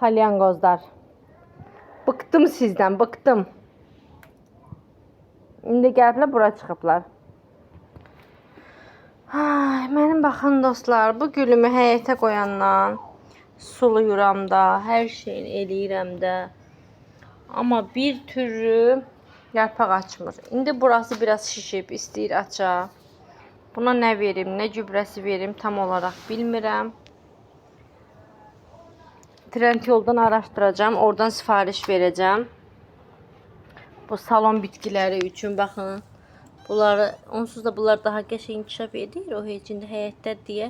Salyangozlar. Bıktım sizden, bıktım. İndi gəliblər bura çıxıblar. Ay, mənim baxın dostlar, bu gülümü həyətə qoyandan suluyuram da, hər şeyini eləyirəm də. Amma bir türlü yarpaq açmır. İndi burası biraz şişib, istəyir aça. Buna nə verim, nə gübrəsi verim tam olaraq bilmirəm. Trend yoldan araşdıracağam, oradan sifariş verəcəm. Bu salon bitkiləri üçün baxın. Bunları onsuz da bunlar daha qəşəng inkişaf edir o hecində həyətdə deyə.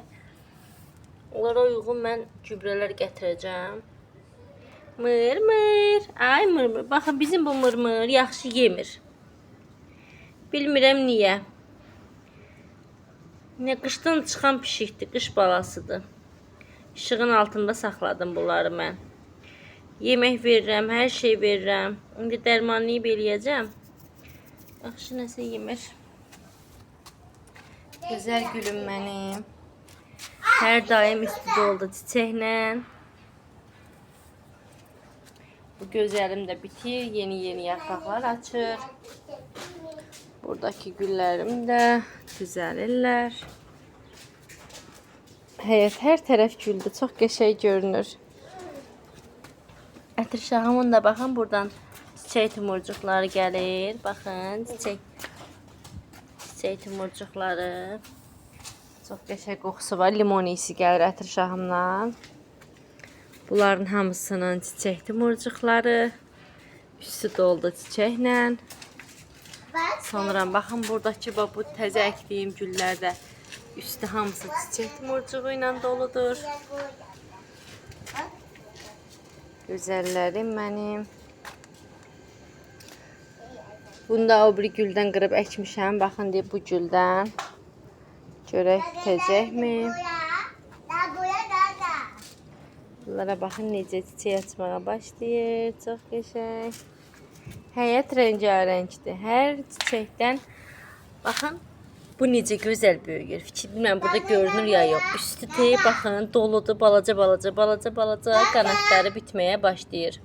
Onlara uyğun mən gübrələr gətirəcəm. Mırmır. Ay mırmır. Baxın bizim bu mırmır yaxşı yemir. Bilmirəm niyə. Ne qışdan çıxan pişikdir, qış balasıdır. İşığın altında saxladım bunları mən. Yemək verirəm, hər şey verirəm. İndi dərmanlayıb eləyəcəm. Yaxşı nəsə yemir. Gözəl gülüm mənim. Hər daim üstü doldu çiçəklə. Bu gözəlim də bitir, yeni-yeni yarpaqlar açır. Buradakı güllərim də düzəlirlər. Həyət hər tərəf güldür. Çox qəşəng görünür. Ətir şahımın da baxın buradan çiçək tumurcuqları gəlir. Baxın çiçək çiçək tumurcuqları. Çox qəşəng qoxusu var. Limon iyisi gəlir ətir şahımdan. Bunların hamısının çiçək tumurcuqları. Üstü doldu çiçəklə. Sonra baxın buradakı bu təzə əkdiyim güllər də üstü hamısı çiçək tumurcuğu ilə doludur. Gözəllərim mənim. Bunu da o bir güldən qırıb əkmişəm. Baxın deyə bu güldən. Görək bitəcəkmi? Bunlara baxın necə çiçək açmağa başlayır. Çox qəşəng. Həyət rəngarəngdir. Hər çiçəkdən baxın bu necə gözəl böyüyür. Bilmirəm burada görünür ya yox. Üstü tey baxın doludur, balaca balaca, balaca balaca qanadları bitməyə başlayır.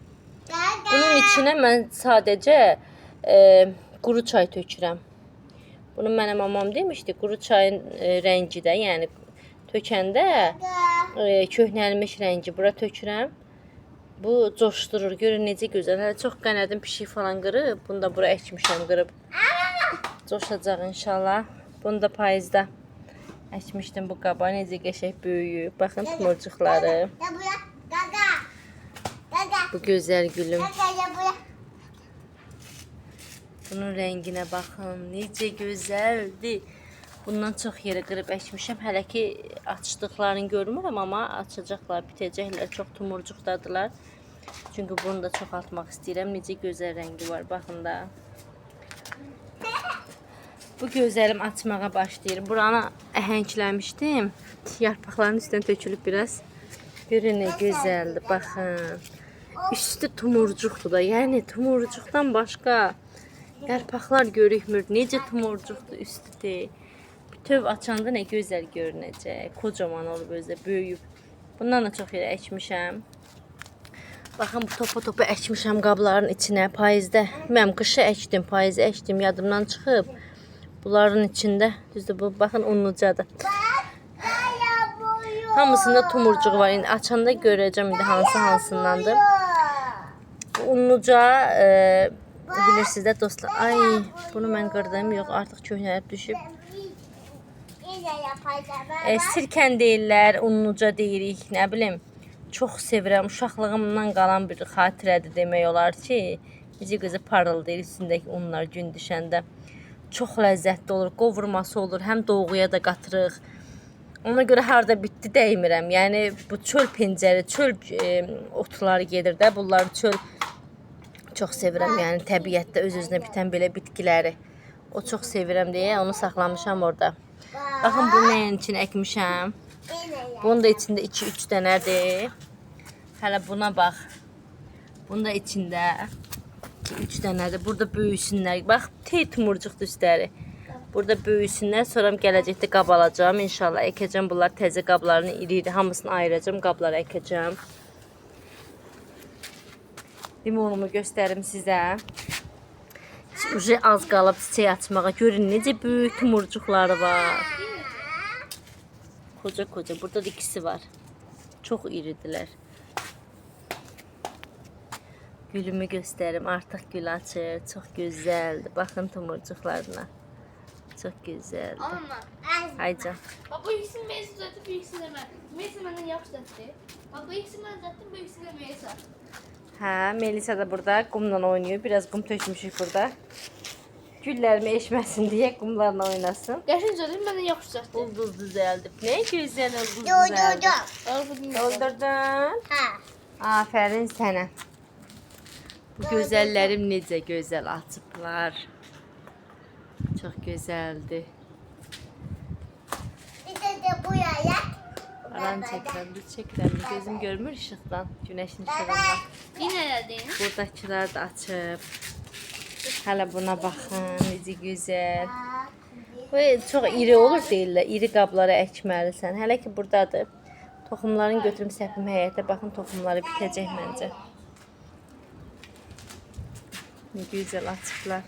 Bunun içinə mən sadəcə e, quru çay tökürəm. Bunu mənə mamam demişdi. Quru çayın e, rəngi də, yəni tökəndə e, köhnəlmiş rəngi bura tökürəm. Bu coşdurur. Görün necə gözəl. Hələ çox qənadım pişik falan qırıb. Bunu da bura əkmişəm qırıb. Coşacaq inşallah. Bunu da payızda əkmişdim bu qaba. Necə qəşəng böyüyüb. Baxın tumurcuqları. Bu gözəl gülüm. Bunun rənginə baxın. Necə gözəldir. Bundan çox yerə qırıb əkmişəm. Hələ ki açdıqlarını görmürəm, amma açacaqlar, bitəcəklər. Çox tumurcuqdadılar. Çünki bunu da çoxaltmaq istəyirəm. Necə gözəl rəngi var, baxın da. Bu gözəlim açmağa başlayır. Buranı əhəngləmişdim. Yarpaqların üstünə tökülüb biraz. Görün nə gözəldir, baxın. Üstü tumurcuqdur da. Yəni tumurcuqdan başqa yarpaqlar görükmür. Necə tumurcuqdur üstü deyil. Bütöv açanda nə gözəl görünəcək. Kocaman olub özü böyüyüb. Bundan da çox yerə əkmişəm. Baxın bu topa topa əkmişəm qabların içinə payızda. Mən qışı əkdim, payızı əkdim, yadımdan çıxıb. Bunların içində düzdür bu baxın unlucadır. Hamısında tumurcuq var. İndi açanda görəcəm indi hansı hansındandır. Unluca e, bilirsiniz də dostlar. Ay, bunu mən qırdım. Yox, artıq köhnəlib düşüb. E, sirkən deyirlər, unluca deyirik, nə bilim. Çox sevirəm. Uşaqlığımdan qalan bir xatirədir demək olar ki, necə gözə parıldayır üstündəki unlar gün düşəndə. Çox ləzzətli olur. Qovurması olur. Həm doğuya da qatırıq. Ona görə harda bitdi dəymirəm. Yəni bu çöl pencəri, çöl e, otları gedir də. Bunları çöl çox sevirəm. Yəni təbiətdə öz-özünə bitən belə bitkiləri. O çox sevirəm deyə onu saxlamışam orada. Baxın bu nəyin üçün əkmişəm. Bunun da içində 2-3 dənədir. Hələ buna bax. Bunun da içində 2-3 dənədir. Burada böyüsünlər. Bax, tey tumurcuqdur üstləri. Burada böyüsünlər. Sonra gələcəkdə qab alacağam. İnşallah əkəcəm. Bunlar təzə qablarını iri-iri hamısını ayıracağam. Qablara əkəcəm. limonumu göstərim sizə. Uje az qalıb çiçək açmağa. Görün necə böyük tumurcuqları var. Koca koca. Burada da ikisi var. Çox iridirlər. Gülümü göstərim. Artıq gül açır. Çox gözəldir. Baxın tumurcuqlarına. Çox gözəldir. Ama Aycan. bak bu ikisini Melisa uzattı, bu ikisini de ben. Melisa bu ikisini ben uzattım, bu ikisini Melisa. Hə, Melisa da burada qumla oynayır. Biraz qum tökmüşük burada. Güllərimi eşməsin deyə qumlarla oynasın. Gerçekten uzattım, benden yapış uzattı. Ulduz düzəldib. Nə gözəl ulduz bu dinle. Doldurdun. Ha. Afərin sənə. Bu gözəllərim necə gözəl açıblar. Çox gözəldir. Bir de de buraya. Aran çəkirəm, düz çəkirəm. Gözüm görmür işıqdan, günəşin işığından. Herhalde yine. Buradakılar da açıb. Hələ buna baxın, necə gözəl. Bu çox iri olur deyirlər. İri qablara əkməlisən. Hələ ki burdadır. Toxumlarını götürüm səpim həyətə. Baxın toxumları bitəcək məncə. Ne.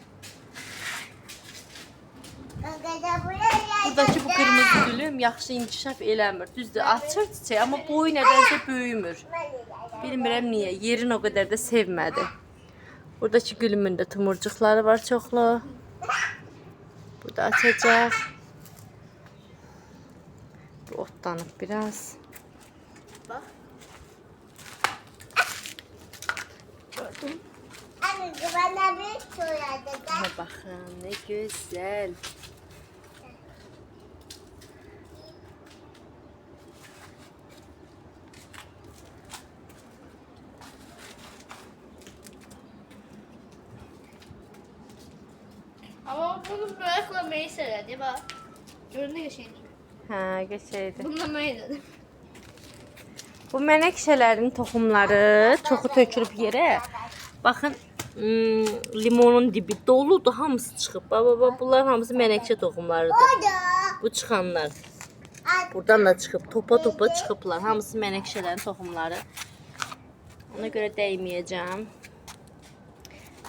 Gaga buraya. Buradakı bu qırmızı gülüm yaxşı inkişaf eləmir. Düzdür, açır çiçək, amma boyu nədənsə böyümür. Bilmirəm niyə. Yerin o qədər də sevmədi. Buradakı gülümün də tumurcuqları var çoxlu. Bu da açacaq. Bu otlanıb biraz. Bak. Anne bana bir söyledi. Buna baxın, nə gözəl. Ama bunu Melisa herhalde bak. Göründü şeyin. Hə, qəşəngdir. Bununla Melisa. Bu mənəkşələrin toxumları çoxu tökülüb yerə. Baxın, limonun dibi doludur, hamısı çıxıb. Baba, baba, bunlar hamısı mənəkşə toxumlarıdır. Bu çıxanlar. Buradan da çıxıb, topa topa çıxıblar. Hamısı mənəkşələrin toxumları. Ona görə dəyməyəcəm.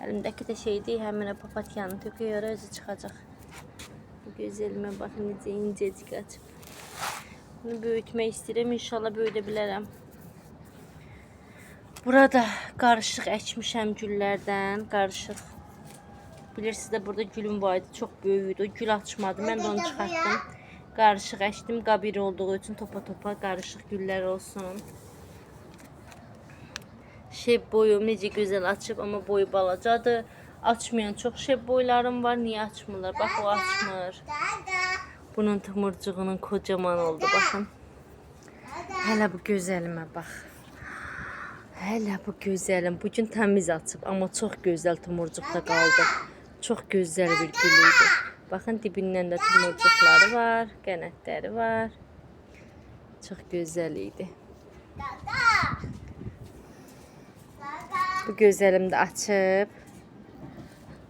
Əlimdəki də şeydir, həmin o papatyanı töküyor, özü çıxacaq. Bu gözəlimə baxın necə incəcik açıb. Bunu böyütmək istəyirəm, inşallah böyüdə bilərəm. Burada qarışıq əkmişəm güllərdən, qarışıq. Bilirsiniz də burada gülüm var idi, çox gül açmadı. Mən də onu çıxartdım. Qarışıq əkdim, qabiri olduğu üçün topa-topa qarışıq güllər olsun. Şeb boyum necə gözəl açıb, amma boyu balacadır. Açmayan çox şeb boylarım var. Niyə açmırlar? Bax o açmır. Bunun tumurcuğunun kocaman oldu baxın. Hələ bu gözəlimə bax. Hələ bu gözəlim. Bu gün təmiz açıb, amma çox gözəl tumurcuqda qaldı. Çox gözəl bir gül idi. Baxın dibindən də tumurcuqları var, qənətləri var. Çox gözəl idi. Bu gözəlim də açıb.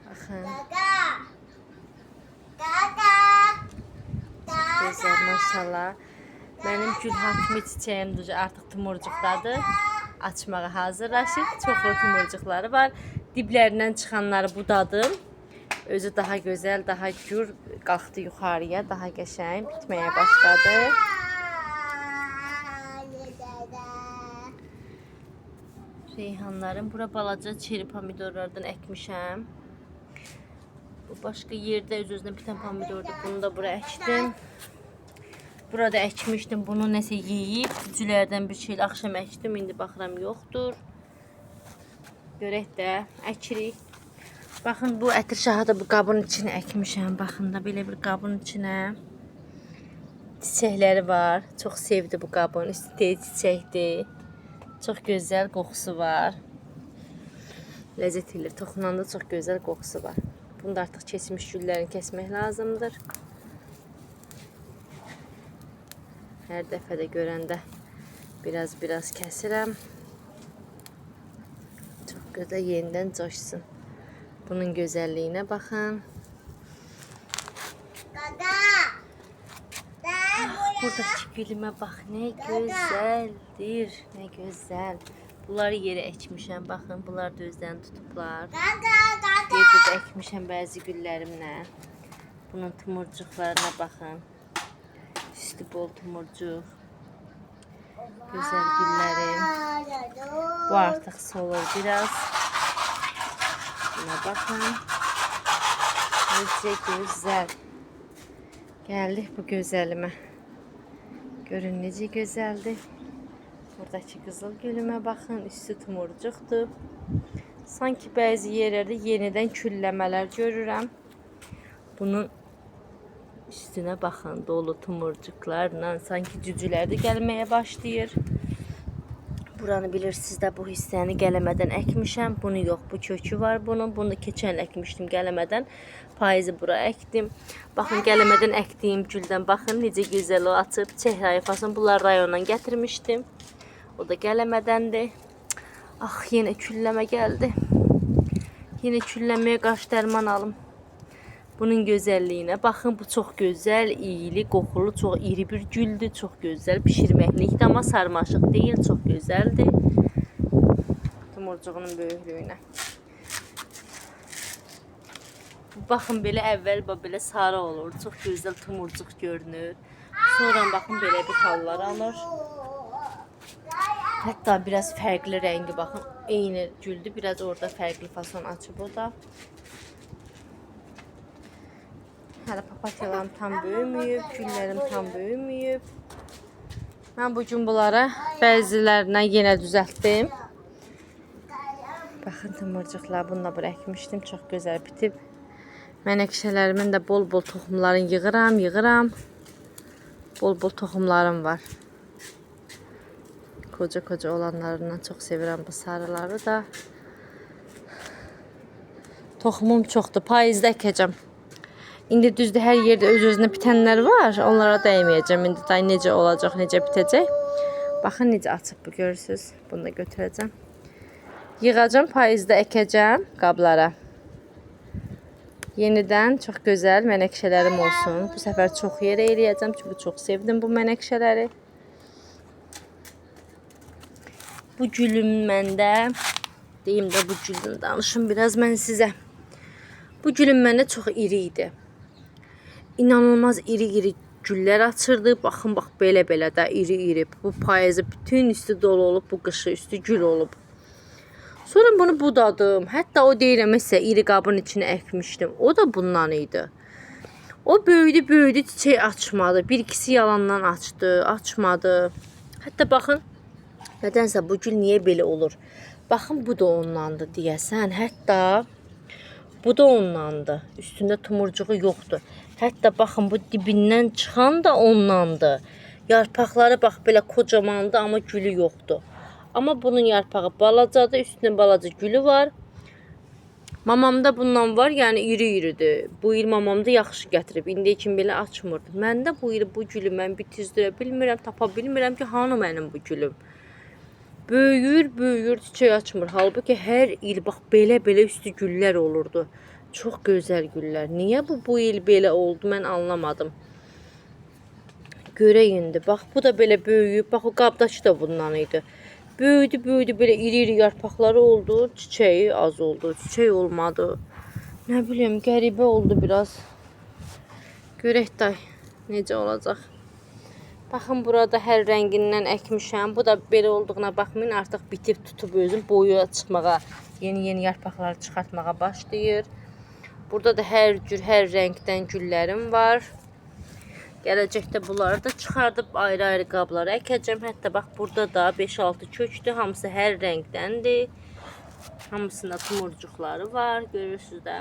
Baxın, gözəl maşallah. Mənim gül hatmi çiçəyim də artıq tumurcuqdadır. Açmağa hazırlaşır. Çoxlu tumurcuqları var. Diblərindən çıxanları budadım. Özü daha gözəl, daha gür qalxdı yuxarıya, daha qəşəng bitməyə başladı. Reyhanlarım bura balaca çeri pomidorlardan əkmişəm. Bu başqa yerdə öz-özünə bitən pomidordur. Bunu da bura əkdim. Burada əkmişdim. Bunu nəsə yeyib, cücülərdən bir şey axşam əkdim. İndi baxıram yoxdur. Görək də əkirik. Baxın bu ətir şahı da bu qabın içinə əkmişəm. Baxın da belə bir qabın içinə. Çiçəkləri var. Çox sevdi bu qabın. İstəyi çiçəkdir. Çox gözəl qoxusu var. Ləzzət eləyir. Toxunanda çox gözəl qoxusu var. Bunu da artıq keçmiş güllərini kəsmək lazımdır. Hər dəfə də görəndə biraz-biraz kəsirəm. Çox gözəl yenidən coşsun. Bunun gözəlliyinə baxın. Gaga. Da Buradakı gülümə bax, nə gözəldir, nə gözəl. Bunları yerə əkmişəm. Baxın, bunlar da özlərini tutublar. Gaga. Yerdə də əkmişəm bəzi güllərimlə. Bunun tumurcuqlarına baxın. Üstü bol tumurcuq. Gözəl güllərim. Bu artıq solur biraz. Buna baxın. Necə gözəl. Gəldik bu gözəlimə. Görün necə gözəldir. Buradakı qızıl gülümə baxın, üstü tumurcuqdur. Sanki bəzi yerlərdə yenidən külləmələr görürəm. Bunun üstünə baxın, dolu tumurcuqlarla sanki cücülər də gəlməyə başlayır. Buranı bilirsiniz də bu hissəni gələmədən əkmişəm. Bunu yox, bu kökü var bunun. Bunu keçən əkmişdim gələmədən. Payızı bura əkdim. Baxın gələmədən əkdiyim güldən baxın necə gözəl o açıb. Çehra ifasını bunlar rayondan gətirmişdim. O da gələmədəndir. Ah yenə külləmə gəldi. Yenə külləməyə qarşı dərman alım. Bunun gözəlliyinə baxın, bu çox gözəl, iyili, qoxulu, çox iri bir güldür, çox gözəl, bişirməklikdir, amma sarmaşıq deyil, çox gözəldir. Tumurcuğunun böyüklüyünə. Baxın belə əvvəl belə sarı olur, çox gözəl tumurcuq görünür. Sonra baxın belə bir hallar alır. Hətta biraz fərqli rəngi baxın. Eyni güldü, biraz orada fərqli fason açıb o da. Hələ papatyalarım tam böyüməyib, güllərim tam böyüməyib. Mən bu gün bunlara bəzilərinə yenə düzəltdim. Baxın tımırcıqlar bununla bura əkmişdim. Çox gözəl bitib. Mənəkşələrimin də bol-bol toxumlarını yığıram, yığıram. Bol-bol toxumlarım var. Koca-koca olanlarından çox sevirəm bu sarıları da. Toxumum çoxdur. Payızda əkəcəm. İndi düzdür hər yerdə öz-özünə bitənlər var. Onlara dəyməyəcəm. İndi day necə olacaq, necə bitəcək. Baxın necə açıb bu görürsüz. Bunu da götürəcəm. Yığacam, payızda əkəcəm qablara. Yenidən çox gözəl mənəkşələrim olsun. Bu səfər çox yerə eləyəcəm çünki çox sevdim bu mənəkşələri. Bu gülüm məndə deyim də bu güldən danışım biraz mən sizə. Bu gülüm məndə çox iri idi. İnanılmaz iri-iri güllər açırdı. Baxın bax belə-belə də iri-iri. Bu payızı bütün üstü dolu olub, bu qışı üstü gül olub. Sonra bunu budadım. Hətta o deyirəm isə iri qabın içinə əkmişdim. O da bundan idi. O böyüdü, böyüdü, çiçək açmadı. Bir ikisi yalandan açdı, açmadı. Hətta baxın, nədənsə bu gül niyə belə olur? Baxın, bu da ondandır deyəsən. Hətta bu da ondandır. Üstündə tumurcuğu yoxdur. Hətta baxın, bu dibindən çıxan da ondandır. Yarpaqları bax belə kocamandır, amma gülü yoxdur. Amma bunun yarpağı balacadır, üstündə balaca gülü var. Mamamda bundan var, yəni iri-iridir. Bu il mamamda yaxşı gətirib. İndi kimi belə açmırdı. Məndə bu il bu gülü mən bitizdirə bilmirəm, tapa bilmirəm ki, hanı mənim bu gülüm. Böyüyür, böyüyür, çiçək açmır. Halbuki hər il bax belə-belə üstü güllər olurdu. Çox gözəl güllər. Niyə bu bu il belə oldu, mən anlamadım. Görək indi. Bax bu da belə böyüyüb. Bax o qabdakı da bundan idi. Böyüdü, böyüdü belə iri-iri yarpaqları oldu. Çiçəyi az oldu. Çiçək olmadı. Nə bilim, qəribə oldu biraz. Görək day necə olacaq. Baxın burada hər rəngindən əkmişəm. Bu da belə olduğuna baxmayın, artıq bitib tutub özün boyu çıxmağa, yeni-yeni yarpaqlar çıxartmağa başlayır. Burada da hər cür, hər rəngdən güllərim var. Gələcəkdə bunları da çıxardıb ayrı-ayrı qablara əkəcəm. Hətta bax burada da 5-6 kökdür. Hamısı hər rəngdəndir. Hamısında tumurcuqları var, görürsüz də.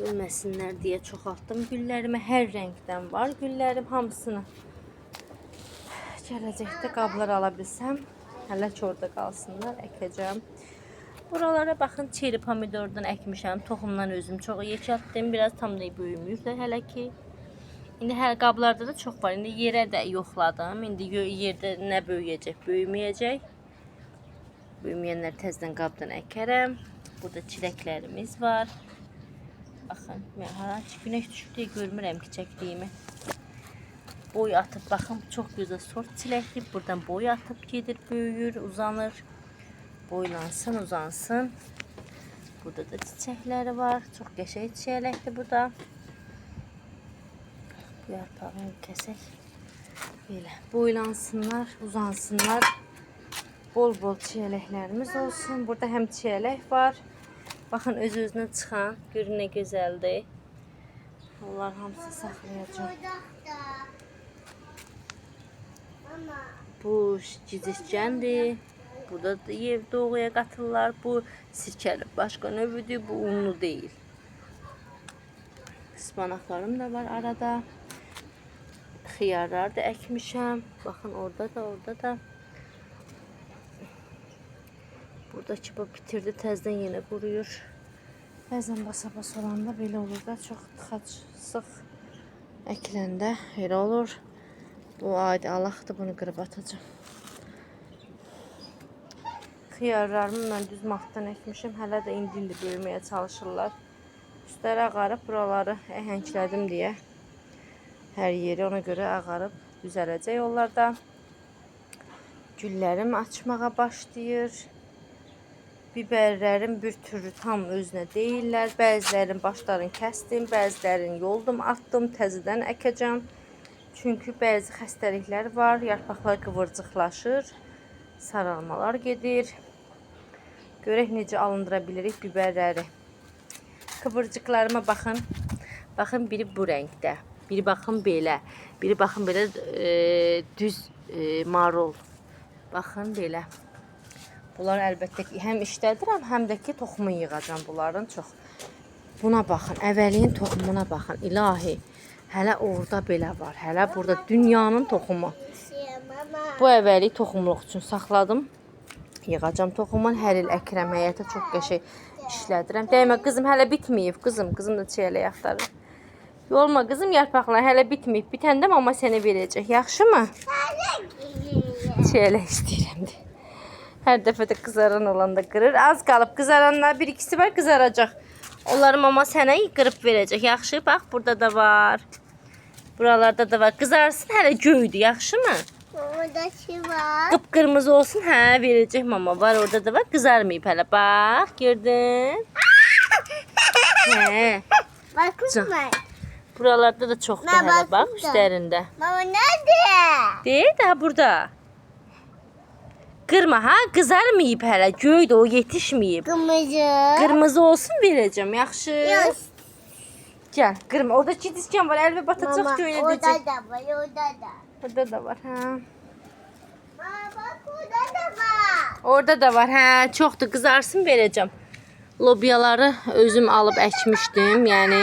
Ölməsinlər deyə çoxaltdım güllərimi. Hər rəngdən var güllərim hamısını. Gələcəkdə qablar ala bilsəm, hələ ki orada qalsınlar, əkəcəm. Buralara baxın, çeri pomidordan əkmişəm. Toxumdan özüm çox yekəltdim. Biraz tam da böyümüyor da hələ ki. İndi hər qablarda da çox var. İndi yerə də yoxladım. İndi yerdə nə böyüyəcək, böyüməyəcək. Böyüməyənlər təzədən qabdan əkərəm. Burada çiləklərimiz var. Baxın, mən hara ki günəş düşüb deyə görmürəm ki çəkdiyimi. boy atıp bakın çok güzel sort çilekli. Buradan boy atıp gelir, büyür, uzanır. Boylansın, uzansın. Burada da çiçekleri var. Çok yaşayıcı çiçekli bu da. Bu yarpağını kesek. Böyle boylansınlar, uzansınlar. Bol bol çiyələklərimiz olsun. Burada həm çiyələk var. Baxın öz özünə çıxan, görün nə gözəldir. Onlar hamısı. Mama. Bu gicikcəndir. Burada doğuya qatırlar. Bu sirkəli başqa növüdür. Bu unlu deyil. Ispanaqlarım da var arada. Xiyarlar da əkmişəm. Baxın orada da, orada da. Buradakı bu bitirdi, təzədən yenə quruyur. Bəzən basa-bas olanda belə olur da, çox tıxac, sıx əkiləndə elə olur. Bu adi Allahdır, bunu qırıb atacağım. Xiyarlarımı mən düz matdan əkmişim. Hələ də indi-indi böyüməyə çalışırlar. Üstləri ağarıb, buraları əhənglədim deyə. Hər yeri ona görə ağarıb düzələcək onlarda. Güllərim açmağa başlayır. Biberlərim bir türlü tam özünə deyillər. Bəzilərin başlarını kəsdim, bəzilərini yoldum, atdım, təzədən əkəcəm. Çünki bəzi xəstəliklər var, yarpaqlar qıvırcıqlaşır, saralmalar gedir. Görək necə alındıra bilirik biberləri. Kıvırcıqlarıma baxın. Baxın biri bu rəngdə, biri baxın belə, biri baxın belə e, düz e, marul. Baxın belə. Bunlar əlbəttə ki, həm işlədirəm, həm də ki, toxumu yığacam bunların çox. Buna baxın, əvvəlin toxumuna baxın. İlahi. Hələ orada belə var. Hələ burada dünyanın toxumu. Bu əvvəlik toxumluq üçün saxladım. Yığacam toxumun hər il əkirəm həyətə çox qəşəng işlədirəm. Dəymə qızım hələ bitməyib. Qızım, qızım da çiyələk axtarır. Yorma qızım yarpaqlar hələ bitməyib. Bitəndə mama sənə verəcək. Yaxşımı? Çiyələk istəyirəm de. Hər dəfə də qızaran olanda qırır. Az qalıb qızaranlar bir ikisi var qızaracaq. Onları mama sənə qırıb verəcək. Yaxşı? Bax, burada da var. Buralarda da var. Qızarsın hələ göydür. Yaxşımı? Şey var. Qıpqırmızı olsun, hə, verəcək mama. Var orada da var. Qızarmayıb hələ. Bax, gördün? Hə. Bakın. Buralarda da hələ bax baxım da. üstlərində. Mama nerede? Deyir də burada. Qırma ha, qızarmayıb hələ. Göydür, o yetişməyib. Kırmızı. Qırmızı olsun verəcəm, yaxşı? Yok. Gəl, qırma. Orada çidiskan var, əlbə batacaq, Mama göynədəcək. orada da var orada da. Burada da var, bak orada da var. Orada da var. Hə, çoxdur. Qızarsın verəcəm. Lobyaları özüm alıb əkmişdim. Yəni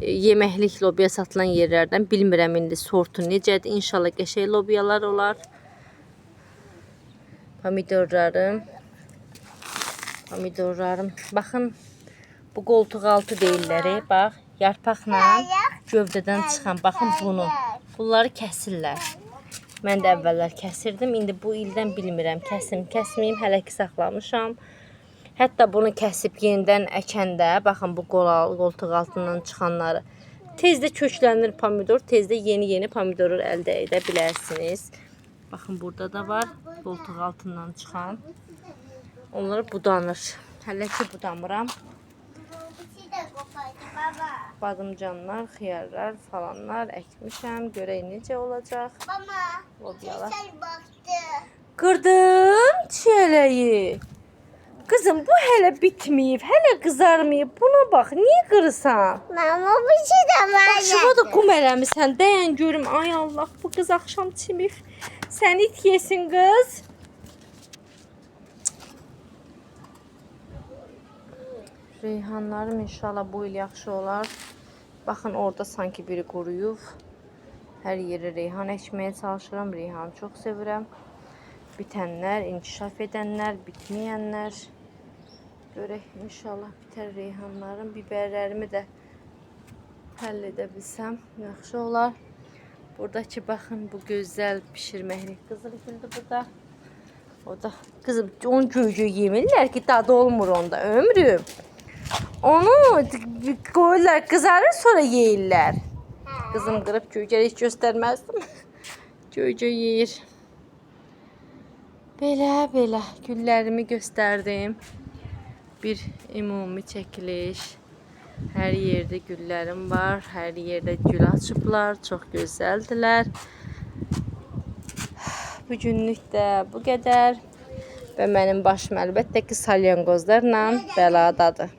e, yeməklik lobya satılan yerlərdən bilmirəm indi sortu necədir. İnşallah qəşəng lobyalar olar. Pomidorlarım. Pomidorlarım. Baxın bu qoltuq altı deyirlər. e, Bax, yarpaqla gövdədən çıxan. Baxın bunu. Bunları kəsirlər. Mən də əvvəllər kəsirdim. İndi bu ildən bilmirəm. Kəsim, kəsməyim, hələ ki saxlamışam. Hətta bunu kəsib yenidən əkəndə, baxın bu qol, qoltuq altından çıxanları tezdə köklənir pomidor, tezdə yeni-yeni pomidorlar əldə edə bilərsiniz. Baxın burada da var qoltuq altından çıxan. Onlar budanır. Hələ ki budamıram. Bu şey de kopardı baba. Badımcanlar, xiyarlar falanlar əkmişəm. Görək necə olacaq. Mama. Lobyalar. Sen baktı. Qırdım. Qızım bu hələ bitməyib, hələ qızarmayıb. Buna bax, niyə qırırsan? Mama bu şey de var. Başıma da qum eləmisən. Dayan görüm. Ay Allah, bu qız axşam çimir. Sən it yesin qız. Reyhanlarım inşallah bu il yaxşı olar. Baxın orada sanki biri quruyub. Hər yeri reyhan əkməyə çalışıram. Reyhanı çox sevirəm. Bitənlər, inkişaf edənlər, bitməyənlər. Görək inşallah bitər reyhanlarım, biberlərimi də həll edə bilsəm yaxşı olar. Buradakı baxın bu gözəl bişirməklik qızıl güldür burada. O da qızım onu göy-göy yemirlər ki, dadı olmur onda ömrüm. Onu qoyurlar, qızarır sonra yeyirlər. Ha. qızım qırıb göycəli heç göstərməzdim. Göycə yeyir. Belə, belə güllərimi göstərdim. Bir ümumi çəkiliş. Hər yerdə güllərim var. Hər yerdə gül açıblar. Çox gözəldilər. Bu günlük də bu qədər. Və mənim başım əlbəttə ki, salyanqozlarla bəladadır.